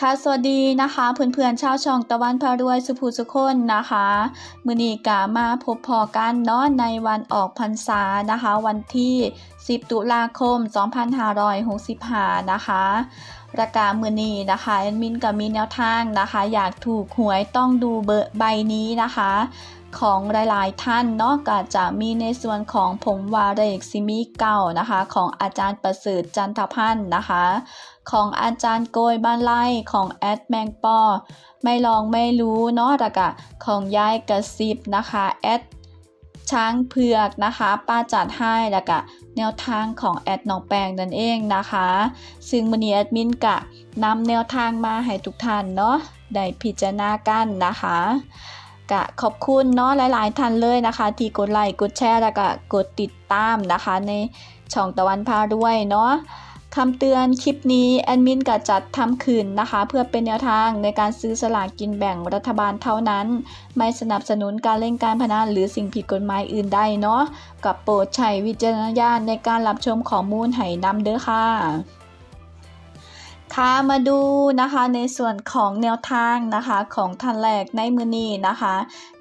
ค่ะสวัสดีนะคะเพื่อนๆชาวช่องตะวันพารวยสุภูสุคนนะคะมือนีกามาพบพอกันเนาะในวันออกพรรษานะคะ วันที่ 10 ตุลาคม 2565 นะคะ ระกามือนีนะคะแอดมินกับมีแนวทางนะคะ อยากถูกหวยต้องดูเบอร์ใบนี้นะคะ ของหลายๆท่านเนาะก็จะมีในส่วนของผมวาเรกซิมิเก่านะคะ ของอาจารย์ประเสริฐจันทพันธ์นะคะ ของอาจารย์โกยบ้านไล่ของแอดแมงปอ ไม่ลองไม่รู้เนาะแล้วก็ของยายกระซิบนะคะแอดช้างเผือกนะคะ ป้าจัดให้แล้วก็ แนวทางของแอดน้องแปงนั่นเองนะคะ ซึ่งมันนี้แอดมินกะนำแนวทางมาให้ทุกท่านเนาะได้พิจารณากันนะคะกะขอบคุณเนาะหลาย ๆท่านเลยนะคะ ที่กดไลค์กดแชร์แล้วก็กดติดตามนะคะ ในช่องตะวันพาด้วยเนาะ คำเตือนคลิปนี้แอดมินก็จัดทำคืนนะคะ เพื่อเป็นแนวทางในการซื้อสลากกินแบ่งรัฐบาลเท่านั้น ไม่สนับสนุนการเล่นการพนันหรือสิ่งผิดกฎหมายอื่นใดเนาะกับโปรดใช้วิจารณญาณในการรับชมข้อมูลให้นำเด้อค่ะค่ะมาดูนะคะในส่วนของแนวทางนะคะของท่านแรกในมือนี้นะคะ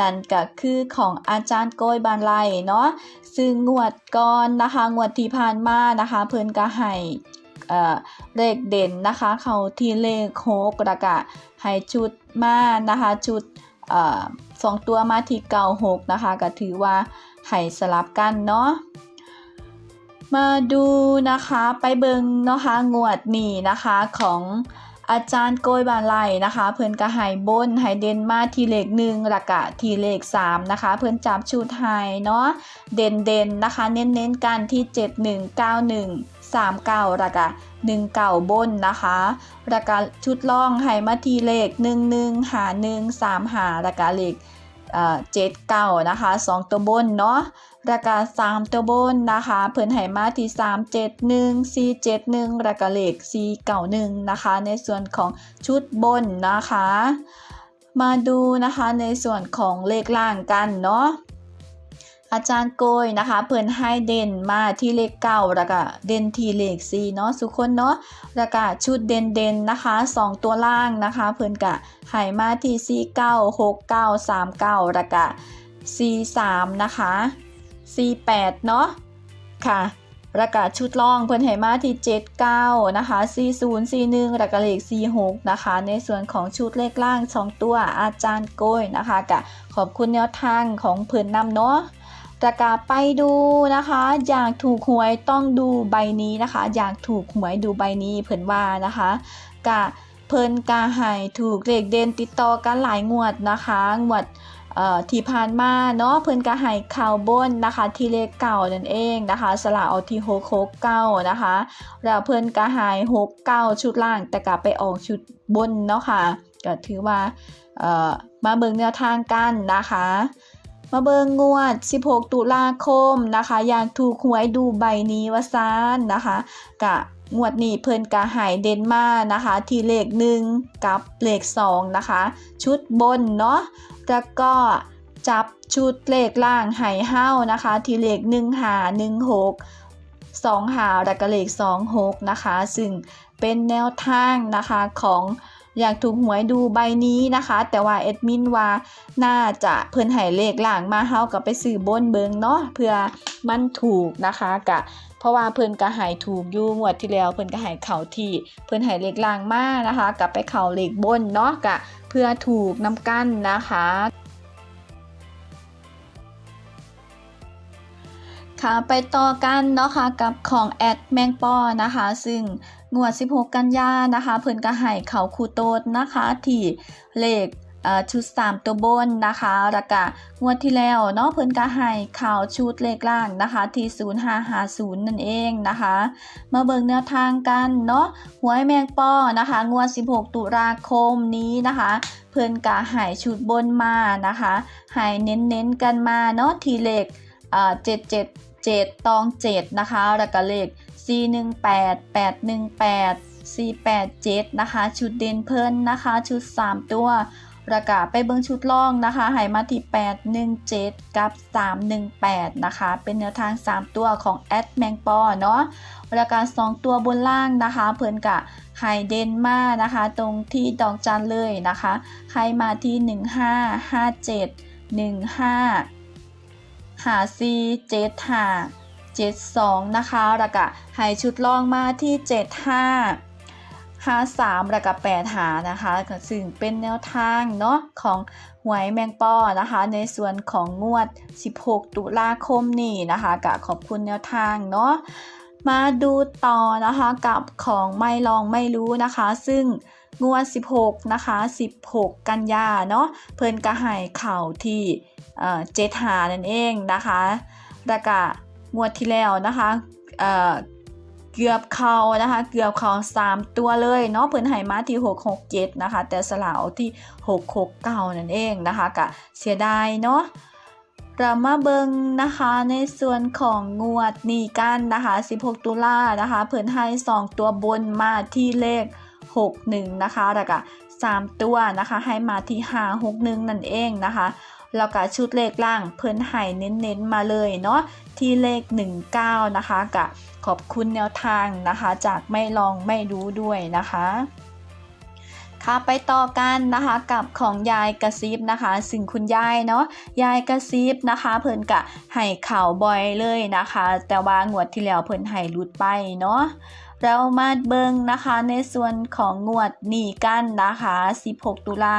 นั่นก็คือของอาจารย์โกยบานไลเนาะซึ่งงวดก่อนนะคะงวดที่ผ่านมานะคะ เพิ่นก็ให้ เลขเด่นนะคะ เขาที่เลขโคกระกะให้ชุดมานะคะชุดอสองตัวมาที่เก่าหกนะคะก็ถือว่าให้สลับกันเนาะมาดูนะคะไปเบิงนะคะงวดนี้นะคะของอาจารย์โกยบานไลนะคะ เพิ่อนก็ให้บนให้เด่นมาทีเลขหนึ่งแล้วก็ทีเลขสามนะคะ เพิ่อนจับชุดให้เนาะเด่นเด่นนะคะ เน้นเน้นๆกันที่7 1 9 1 3 9แล้วก็1เก่าบนนะคะล้วก็ชุดล่องให้มาทีเลข 1 1 หา 1 3 หาล้วก็เลขเอ่อ7เก่านะคะสองตัวบนเนาะราคา3ตัวบนนะคะ เพิ่นให้มาที่ 371 471ราคาเลข491นะคะ ในส่วนของชุดบนนะคะ มาดูนะคะในส่วนของเลขล่างกันเนาะ อาจารย์โกยนะคะเพิ่นให้เด่นมาที่เลขเก้าแล้วก็เด่นที่เลข4เนาะสุคนเนาะแล้วก็ชุดเด่นเด่นนะคะ2ตัวล่างนะคะ เพิ่นกะให้มาที่4 9 6 9 3 9แล้วก็4 3นะคะ48เนาะค่ะแล้วก็ชุดล่องเพิ่นให้มาที่ 79 นะคะ 40 41แล้วก็เลข46 นะคะ ในส่วนของชุดเลขล่าง 2 ตัวอาจารย์โกยนะคะกะขอบคุณแนวทางของเพิ่นนำเนาะ ประกาไปดูนะคะ อยากถูกหวยต้องดูใบนี้นะคะ อยากถูกหวยดูใบนี้เพิ่นว่านะคะกะเพิ่นกาให้ถูกเลขเด่นติดต่อกันหลายงวดนะคะงวดที่ผ่านมาเนาะเพิ่นก็ให้ข่าวบนนะคะ ที่เลขเก่านั่นเองนะคะสละเอาที่6 6 9นะคะแล้วเพิ่นก็ใหาย6 9ชุดล่างแต่ก็ไปออกชุดบนเนาะค่ะก็ถือว่ามาเบิ่งแนวทางกันนะคะ มาเบิงงวด 16 ตุลาคมนะคะ อยากถูกหวยดูใบนี้ว่าซานนะคะกะงวดนี้เพิ่นกะหายเดนมานะคะ ที่เลข1กับเลข2นะคะ ชุดบนเนาะแล้วก็จับชุดเลขล่างไหเห้านะคะ ที่เลข1หา1 6 2หาแล้วก็เลข2 6นะคะ ซึ่งเป็นแนวทางนะคะของ อยากถูกหวยดูใบนี้นะคะ แต่ว่าเอดมินว่าน่าจะเพิ่นให้เลขล่างมาเฮากับไปซื้อบนเบิงเนาะเพื่อมันถูกนะคะกะเพราะว่าเพิ่นก็หายถูกอยู่งวดที่แล้วเพิ่นก็หายเข่าที่เพิ่นหายเลขล่างมานะคะกลับไปเข่าเลขบนเนาะกะเพื่อถูกน้ำกั้นนะคะค่ะไปต่อกันเนาะค่ะกับของแอดแมงปอนะคะ ซึ่ง งวด 16 กันยานะคะ เพิ่นก็ให้เขาคูโตดนะคะที่เลขชุด 3 ตัวบนนะคะแล้วก็งวดที่แล้วเนาะเพิ่นก็ให้ข่าวชุดเลขล่างนะคะที่0550 นั่นเองนะคะ มาเบิ่งแนวทางกันเนาะหวยแมงปอนะคะ งวด 16 ตุลาคมนี้นะคะ เพิ่นกะหายชุดบนมานะคะหายเน้นๆกันมาเนาะทีเลขเอ่อ777ตอง7นะคะแล้วก็เลข 418 818 487 นะคะ ชุดเด่นเพิ่นนะคะ ชุด 3 ตัว ประกาศไปเบิ่งชุดล่องนะคะให้มาที่ 817 กับ 318 นะคะ เป็นแนวทาง 3 ตัวของแอดแมงปอเนาะประกาศ 2 ตัวบนล่างนะคะ เพิ่นกะไฮเดนมานะคะ ตรงที่ดอกจันเลยนะคะให้มาที่ 1557 15 หาซีเจ็ดหา เจ็ดสองนะคะ แล้วก็ให้ชุดล่องมาที่เจ็ดห้าสามแล้วก็แปดหานะคะซึ่งเป็นแนวทางเนาะของหวยแมงปอนะคะ ในส่วนของงวด 16 ตุลาคมนี้นะคะก็ขอบคุณแนวทางเนาะมาดูต่อนะคะกับของไม่ลองไม่รู้นะคะ ซึ่งงวด 16 นะคะ 16 กันยาเนาะเพิ่นกระหายเข่าที่เอ่อเจ็ดหานั่นเองนะคะแล้วก็ งวดที่แล้วนะคะเอ่อเกือบเขานะคะ เกือบเขา3 ตัวเลยเนาะเพิ่นให้มาที่ 667 นะคะ แต่สลาวที่ 669 นั่นเองนะคะก็เสียดายเนาะเรามาเบิงนะคะในส่วนของงวดนี้กันนะคะ 16 ตุลานะคะ เพิ่นให้ 2 ตัวบนมาที่เลข 61 นะคะแล้วก็3ตัวนะคะ ให้มาที่ 561 นั่นเองนะคะ แล้วก็ชุดเลขล่างเพิ่นให้เน้นๆมาเลยเนาะที่เลข 19 นะคะกะขอบคุณแนวทางนะคะ จากไม่ลองไม่รู้ด้วยนะคะ ค่ะไปต่อกันนะคะกับของยายกระซิบนะคะซึ่งคุณยายเนาะยายกระซิบนะคะ เพิ่นกะให้ข่าวบ่อยเลยนะคะ แต่ว่างวดที่แล้วเพิ่นให้รุดไปเนาะเรามาเบิงนะคะในส่วนของงวดหนีกันนะคะ 16 ตุลา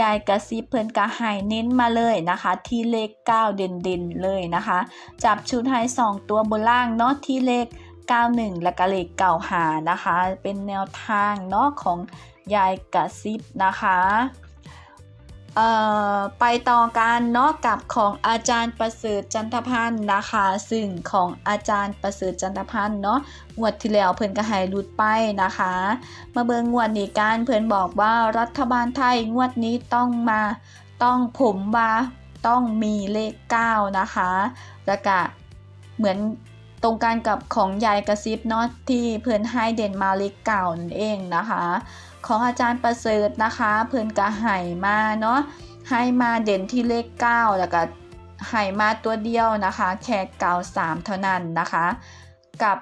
ยายกระซิบเพิ่นกะให้เน้นมาเลยนะคะ ที่เลข 9 เด่นๆเลยนะคะ จับชุดให้2ตัวบนล่างเนาะที่เลข 91 และก็เลข9หานะคะ เป็นแนวทางเนาะของ ยายกระซิบนะคะเอ่อไปต่อกันเนาะกับของอาจารย์ประเสริฐจันทพันธ์นะคะ ซึ่งของอาจารย์ประเสริฐจันทพันธ์เนาะงวดที่แล้วเพิ่นก็ให้รุดไปนะคะ มาเบิงงวดนี้กันเพิ่นบอกว่ารัฐบาลไทยงวดนี้ต้องมาต้องผมว่าต้องมีเลข 9 นะคะแล้วก็เหมือน ตรงกันกับของยายกระซิบเนาะที่เพิ่นให้เด่นมาเลขเก่านั่นเองนะคะ ของอาจารย์ประเสริฐนะคะ เพิ่นกระห้มาเนาะให้มาเด่นที่เลข 9 แล้วก็ให้มาตัวเดียวนะคะ แค่เก่า3เท่านั้นนะคะ กับ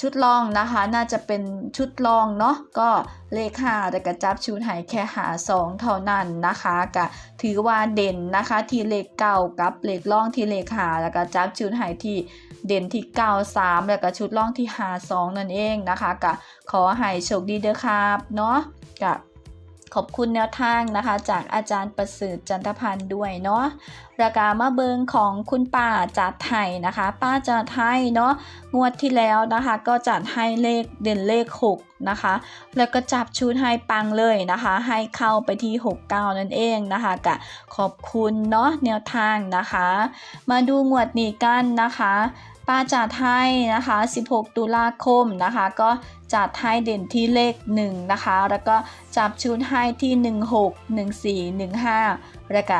ชุดลองนะคะ น่าจะเป็นชุดลองเนาะก็เลขาแต่ก็จับชุดหายแค่หาสองเท่านั้นนะคะก็ถือว่าเด่นนะคะ ที่เลขเก้ากับเลขล่องที่เลขหาแล้วก็จับชุดหายที่เด่นที่เก้าสามแล้วก็ชุดล่องที่หาสองนั่นเองนะคะก็ขอให้โชคดีเด้อครับเนาะกับ ขอบคุณแนวทางนะคะ จากอาจารย์ประเสริฐจันทพันธ์ด้วยเนาะราคามาเบิงของคุณป้าจัดไทยนะคะ ป้าจัดไทยเนาะงวดที่แล้วนะคะ ก็จัดให้เลขเด่นเลข 6 นะคะ แล้วก็จับชุดให้ปังเลยนะคะ ให้เข้าไปที่ 69 นั่นเองนะคะกะขอบคุณเนาะแนวทางนะคะ มาดูงวดนี้กันนะคะ ปาจัดให้นะคะ 16 ตุลาคมนะคะ ก็จัดให้เด่นที่เลข 1 นะคะ แล้วก็จับชุดให้ที่ 16 14 15 แล้วก็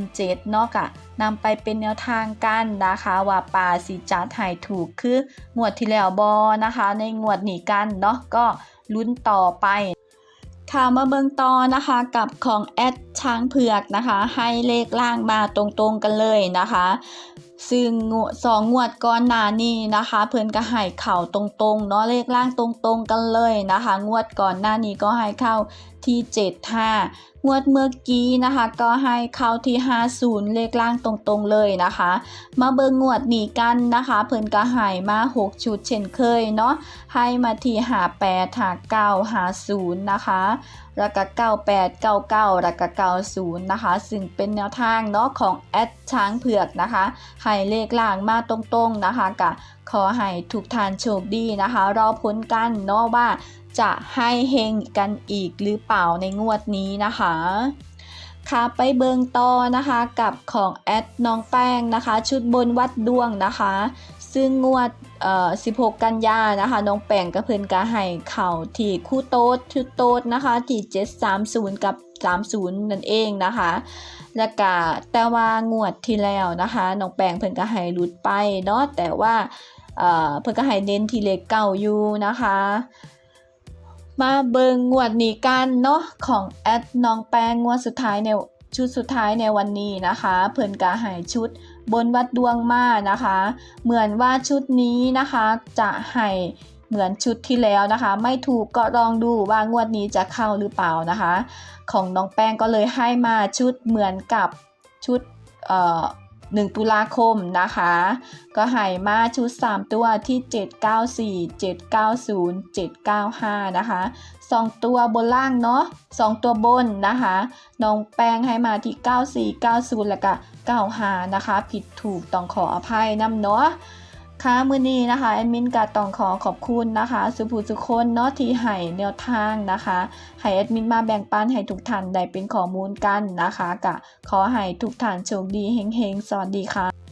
17 เนาะกะนำไปเป็นแนวทางกันนะคะ ว่าปาสีจัดให้ถูกคืองวดที่แล้วบอนะคะ ในงวดหนีกันเนาะก็ลุ้นต่อไปค่ะมาเบิงต่อนะคะกับของแอดช้างเผือกนะคะ ให้เลขล่างมาตรงๆกันเลยนะคะ ซึ่งสองงวดก่อนหน้านี้นะคะ เพิ่นก็ให้เข่าตรงๆเนาะเลขล่างตรงๆกันเลยนะคะ งวดก่อนหน้านี้ก็ให้เข้าที่75งวดเมื่อกี้นะคะ ก็ให้เข้าที่ 50 เลขล่างตรงๆเลยนะคะ มาเบิงงวดนี้กันนะคะ เพิ่นก็ให้มา 6 ชุดเช่นเคยเนาะให้มาที่58 59 50 นะคะ แล้วก็98 99แล้วก็90 นะคะ ซึ่งเป็นแนวทางเนาะของแอดช้างเผือกนะคะให้เลขล่างมาตรงๆนะคะกะขอให้ทุกท่านโชคดีนะคะ รอผลกันเนาะว่าจะให้เฮงกันอีกหรือเปล่าในงวดนี้นะคะค่ะไปเบิงต่อนะคะกับของแอดน้องแป้งนะคะ ชุดบนวัดดวงนะคะ ซึ่งงวดเอ่อ16 กันยานะคะ น้องแป้งกับเพิ่นก็ให้เข่าที่คู่โต๊ดชุดโต๊ดนะคะที่730 กับ 30 นั่นเองนะคะ แล้วก็แต่ว่างวดที่แล้วนะคะ น้องแป้งเพิ่นก็ให้หลุดไปเนาะแต่ว่าเอ่อเพิ่นก็ให้เน้นที่เลขเก่าอยู่นะคะมาเบิงงวดนี้กันเนาะของแอดน้องแป้งงวดสุดท้ายใน ชุดสุดท้ายในวันนี้นะคะ เพิ่นกาหายชุดบนวัดดวงมานะคะ เหมือนว่าชุดนี้นะคะจะให้เหมือนชุดที่แล้วนะคะ ไม่ถูกก็ลองดูว่างวดนี้จะเข้าหรือเปล่านะคะ ของน้องแป้งก็เลยให้มาชุดเหมือนกับชุดเอ่อ 1 ตุลาคมนะคะ ก็หายมาชุด 3 ตัวที่ 794 790 795 นะคะ 2 ตัวบนล่างเนาะ2 ตัวบนนะคะน้องแป้งให้มาที่ 94 90 แล้วก็95 นะคะ ผิดถูกต้องขออภัยนำเนาะ ค่ะมื้อนี้นะคะแอดมินก็ต้องขอขอบคุณนะคะ สุภูสุคนเนาะที่ให้แนวทางนะคะให้แอดมินมาแบ่งปันให้ทุกท่านได้เป็นข้อมูลกันนะคะก็ขอให้ทุกท่านโชคดีเฮงๆสวัสดีค่ะ